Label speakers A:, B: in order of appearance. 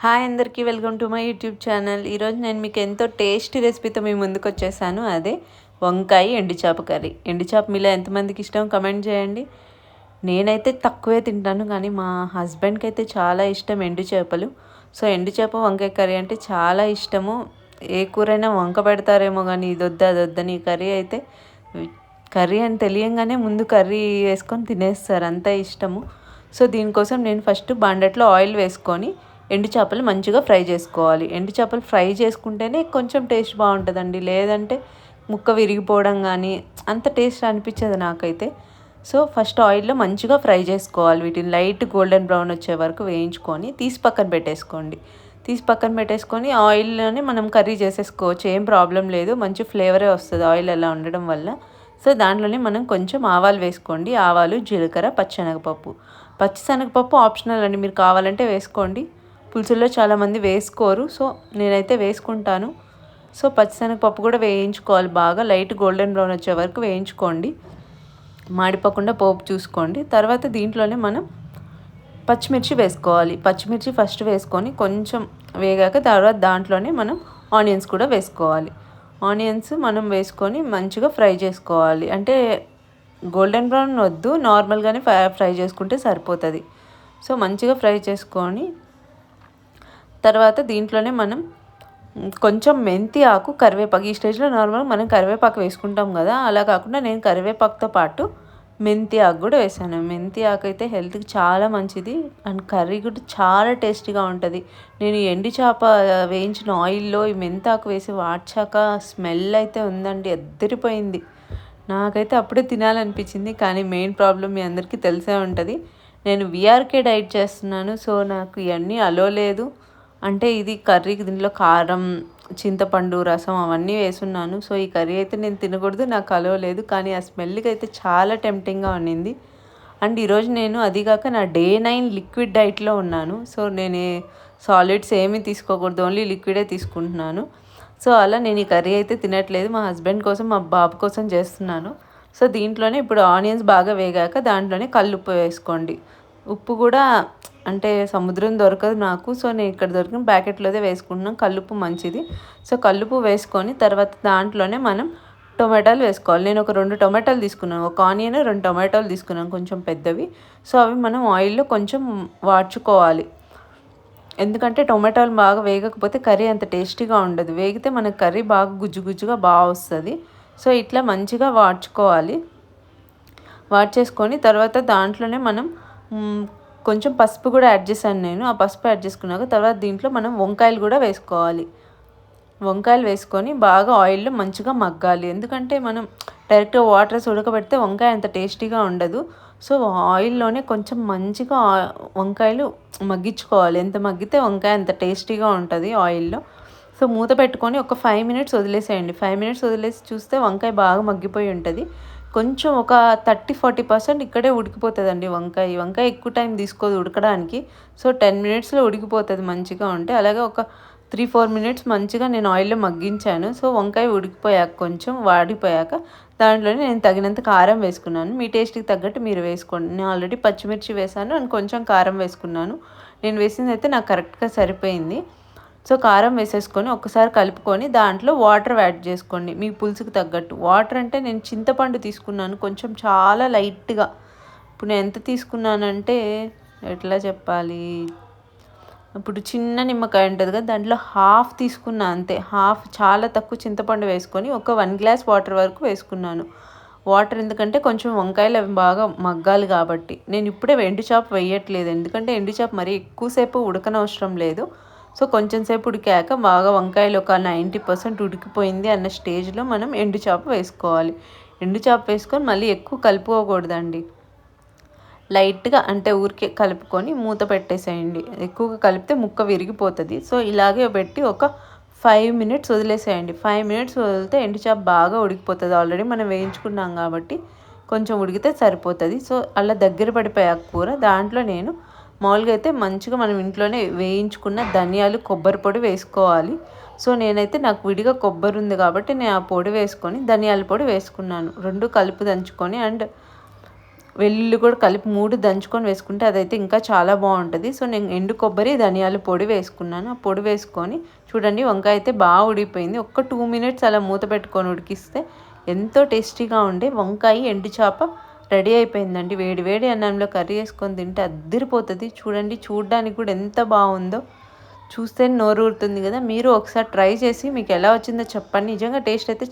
A: Hi అందరికీ welcome to my YouTube channel. ఈరోజు నేను మీకు ఎంతో టేస్టీ రెసిపీతో మీ ముందుకు వచ్చేసాను అదే వంకాయ ఎండు చేప కర్రీ. ఎండు చేప మీలో ఎంతమందికి ఇష్టం కమెంట్ చేయండి. నేనైతే తక్కువే తింటాను కానీ మా హస్బెండ్కి అయితే చాలా ఇష్టం ఎండు చేపలు. సో ఎండు చేప వంకాయ కర్రీ అంటే చాలా ఇష్టము. ఏ కూరైనా వంక పెడతారేమో కానీ ఇది వద్దా అది వద్దని ఈ కర్రీ అయితే కర్రీ అని తెలియంగానే ముందు కర్రీ వేసుకొని తినేస్తారు. అంత ఇష్టము. సో దీనికోసం నేను ఫస్ట్ బాండట్లో ఆయిల్ వేసుకొని ఎండు చేపలు మంచిగా ఫ్రై చేసుకోవాలి. ఎండు చేపలు ఫ్రై చేసుకుంటేనే కొంచెం టేస్ట్ బాగుంటుందండి. లేదంటే ముక్క విరిగిపోవడం కానీ అంత టేస్ట్ అనిపించదు నాకైతే. సో ఫస్ట్ ఆయిల్లో మంచిగా ఫ్రై చేసుకోవాలి. వీటిని లైట్ గోల్డెన్ బ్రౌన్ వచ్చే వరకు వేయించుకొని తీసి పక్కన పెట్టేసుకోండి. తీసి పక్కన పెట్టేసుకొని ఆయిల్లోనే మనం కర్రీ చేసేసుకోవచ్చు. ఏం ప్రాబ్లం లేదు. మంచి ఫ్లేవరే వస్తుంది ఆయిల్ అలా ఉండడం వల్ల. సో దాంట్లోనే మనం కొంచెం ఆవాలు వేసుకోండి. ఆవాలు జీలకర్ర పచ్చెనగపప్పు. పచ్చిశనగపప్పు ఆప్షనల్ అండి. మీరు కావాలంటే వేసుకోండి. పులుసుల్లో చాలామంది వేసుకోరు. సో నేనైతే వేసుకుంటాను. సో పచ్చిశనగపప్పు కూడా వేయించుకోవాలి బాగా. లైట్ గోల్డెన్ బ్రౌన్ వచ్చే వరకు వేయించుకోండి. మాడిపోకుండా పోపు చూసుకోండి. తర్వాత దీంట్లోనే మనం పచ్చిమిర్చి వేసుకోవాలి. పచ్చిమిర్చి ఫస్ట్ వేసుకొని కొంచెం వేగాక తర్వాత దాంట్లోనే మనం ఆనియన్స్ కూడా వేసుకోవాలి. ఆనియన్స్ మనం వేసుకొని మంచిగా ఫ్రై చేసుకోవాలి. అంటే గోల్డెన్ బ్రౌన్ వద్దు. నార్మల్గానే ఫ్రై చేసుకుంటే సరిపోతుంది. సో మంచిగా ఫ్రై చేసుకొని తర్వాత దీంట్లోనే మనం కొంచెం మెంతి ఆకు కరివేపాకు. ఈ స్టేజ్లో నార్మల్ మనం కరివేపాకు వేసుకుంటాం కదా అలా కాకుండా నేను కరివేపాకుతో పాటు మెంతి ఆకు కూడా వేసాను. మెంతి ఆకు అయితే హెల్త్కి చాలా మంచిది అండ్ కర్రీ కూడా చాలా టేస్టీగా ఉంటుంది. నేను ఎండి చేప వేయించిన ఆయిల్లో ఈ మెంతి ఆకు వేసి వాడ్చాక స్మెల్ అయితే ఉందండి ఎద్దరిపోయింది. నాకైతే అప్పుడే తినాలనిపించింది కానీ మెయిన్ ప్రాబ్లం మీ అందరికీ తెలిసే ఉంటుంది. నేను విఆర్కే డైట్ చేస్తున్నాను సో నాకు ఇవన్నీ అలో లేదు. అంటే ఇది కర్రీకి దీంట్లో కారం చింతపండు రసం అవన్నీ వేసున్నాను. సో ఈ కర్రీ అయితే నేను తినకూడదు నాకు కలవలేదు కానీ ఆ స్మెల్కి అయితే చాలా టెంప్టింగ్గా ఉన్నింది. అండ్ ఈరోజు నేను అదిగాక నా డే నైన్ లిక్విడ్ డైట్లో ఉన్నాను. సో నేను సాలిడ్స్ ఏమీ తీసుకోకూడదు ఓన్లీ లిక్విడే తీసుకుంటున్నాను. సో అలా నేను ఈ కర్రీ అయితే తినట్లేదు. మా హస్బెండ్ కోసం మా బాబు కోసం చేస్తున్నాను. సో దీంట్లోనే ఇప్పుడు ఆనియన్స్ బాగా వేగాక దాంట్లోనే కల్లుప్పు వేసుకోండి. ఉప్పు కూడా అంటే సముద్రం దొరకదు నాకు. సో నేను ఇక్కడ దొరికిన ప్యాకెట్లోదే వేసుకుంటున్నాను కల్లుపు మంచిది. సో కల్లుపు వేసుకొని తర్వాత దాంట్లోనే మనం టొమాటోలు వేసుకోవాలి. నేను ఒక రెండు టొమాటోలు తీసుకున్నాను. ఒక ఆనియన్ రెండు టొమాటోలు తీసుకున్నాను కొంచెం పెద్దవి. సో అవి మనం ఆయిల్లో కొంచెం వాడ్చుకోవాలి ఎందుకంటే టొమాటోలు బాగా వేగకపోతే కర్రీ అంత టేస్టీగా ఉండదు. వేగితే మనకు కర్రీ బాగా గుజ్జు గుజ్జుగా బాగా వస్తుంది. సో ఇట్లా మంచిగా వాడ్చుకోవాలి వాడ్చేసుకొని తర్వాత దాంట్లోనే మనం కొంచెం పసుపు కూడా యాడ్ చేశాను నేను. ఆ పసుపు యాడ్ చేసుకున్నాక తర్వాత దీంట్లో మనం వంకాయలు కూడా వేసుకోవాలి. వంకాయలు వేసుకొని బాగా ఆయిల్లో మంచిగా మగ్గాలి. ఎందుకంటే మనం డైరెక్ట్గా వాటర్ ఉడకబెడితే వంకాయ అంత టేస్టీగా ఉండదు. సో ఆయిల్లోనే కొంచెం మంచిగా వంకాయలు మగ్గించుకోవాలి. ఎంత మగ్గితే వంకాయ అంత టేస్టీగా ఉంటుంది ఆయిల్లో. సో మూత పెట్టుకొని ఒక ఫైవ్ మినిట్స్ వదిలేసేయండి. ఫైవ్ మినిట్స్ వదిలేసి చూస్తే వంకాయ బాగా మగ్గిపోయి ఉంటుంది. కొంచెం ఒక థర్టీ ఫార్టీ పర్సెంట్ ఇక్కడే ఉడికిపోతుందండి వంకాయ. వంకాయ ఎక్కువ టైం తీసుకోదు ఉడకడానికి. సో టెన్ మినిట్స్లో ఉడికిపోతుంది మంచిగా ఉంటే. అలాగే ఒక త్రీ ఫోర్ మినిట్స్ మంచిగా నేను ఆయిల్లో మగ్గించాను. సో వంకాయ ఉడికిపోయాక కొంచెం వాడిపోయాక దాంట్లోనే నేను తగినంత కారం వేసుకున్నాను. మీ టేస్ట్కి తగ్గట్టు మీరు వేసుకోండి. నేను ఆల్రెడీ పచ్చిమిర్చి వేసాను అండ్ కొంచెం కారం వేసుకున్నాను. నేను వేసింది అయితే నాకు కరెక్ట్గా సరిపోయింది. సో కారం వేసేసుకొని ఒకసారి కలుపుకొని దాంట్లో వాటర్ యాడ్ చేసుకోండి. మీ పులుసుకు తగ్గట్టు. వాటర్ అంటే నేను చింతపండు తీసుకున్నాను. కొంచెం చాలా లైట్గా. ఇప్పుడు నేను ఎంత తీసుకున్నానంటే ఎట్లా చెప్పాలి? ఇప్పుడు చిన్న నిమ్మకాయ ఉంటుంది కదా దాంట్లో హాఫ్ తీసుకున్నా అంతే. హాఫ్ చాలా తక్కువ చింతపండు వేసుకొని ఒక వన్ గ్లాస్ వాటర్ వరకు వేసుకున్నాను. వాటర్ ఎందుకంటే కొంచెం వంకాయలు అవి బాగా మగ్గాలి కాబట్టి. నేను ఇప్పుడే ఎండు వేయట్లేదు. ఎందుకంటే ఎండు మరీ ఎక్కువసేపు ఉడకనవసరం లేదు. సో కొంచెం సేపు ఉడికాక బాగా వంకాయలు ఒక నైంటీ పర్సెంట్ ఉడికిపోయింది అన్న స్టేజ్లో మనం ఎండు చేప వేసుకోవాలి. ఎండు చేప వేసుకొని మళ్ళీ ఎక్కువ కలుపుకోకూడదండి. లైట్గా అంటే ఊరికే కలుపుకొని మూత పెట్టేసేయండి. ఎక్కువగా కలిపితే ముక్క విరిగిపోతుంది. సో ఇలాగే పెట్టి ఒక ఫైవ్ మినిట్స్ వదిలేసేయండి. ఫైవ్ మినిట్స్ వదిలితే ఎండు చేప బాగా ఉడికిపోతుంది. ఆల్రెడీ మనం వేయించుకున్నాం కాబట్టి కొంచెం ఉడికితే సరిపోతుంది. సో అలా దగ్గర పడిపోయాక కూర దాంట్లో నేను మామూలుగా అయితే మంచిగా మనం ఇంట్లోనే వేయించుకున్న ధనియాలు కొబ్బరి పొడి వేసుకోవాలి. సో నేనైతే నాకు విడిగా కొబ్బరి ఉంది కాబట్టి నేను ఆ పొడి వేసుకొని ధనియాల పొడి వేసుకున్నాను. రెండు కలుపు దంచుకొని అండ్ వెల్లుల్లి కూడా కలిపి మూడు దంచుకొని వేసుకుంటే అదైతే ఇంకా చాలా బాగుంటుంది. సో నేను ఎండు కొబ్బరి ధనియాల పొడి వేసుకున్నాను. ఆ పొడి వేసుకొని చూడండి వంకాయ అయితే బాగా ఉడిపోయింది ఒక్క టూ మినిట్స్ అలా మూత పెట్టుకొని ఉడికిస్తే ఎంతో టేస్టీగా ఉండే వంకాయ ఎండు చేప. రెడీ అయిపోయిందండి. వేడి వేడి అన్నంలో కర్రీ వేసుకొని తింటే అద్దరిపోతుంది చూడండి చూడడానికి కూడా ఎంత బాగుందో. చూస్తే నోరు ఊరుతుంది కదా. మీరు ఒకసారి ట్రై చేసి మీకు ఎలా వచ్చిందో చెప్పండి. నిజంగా టేస్ట్ అయితే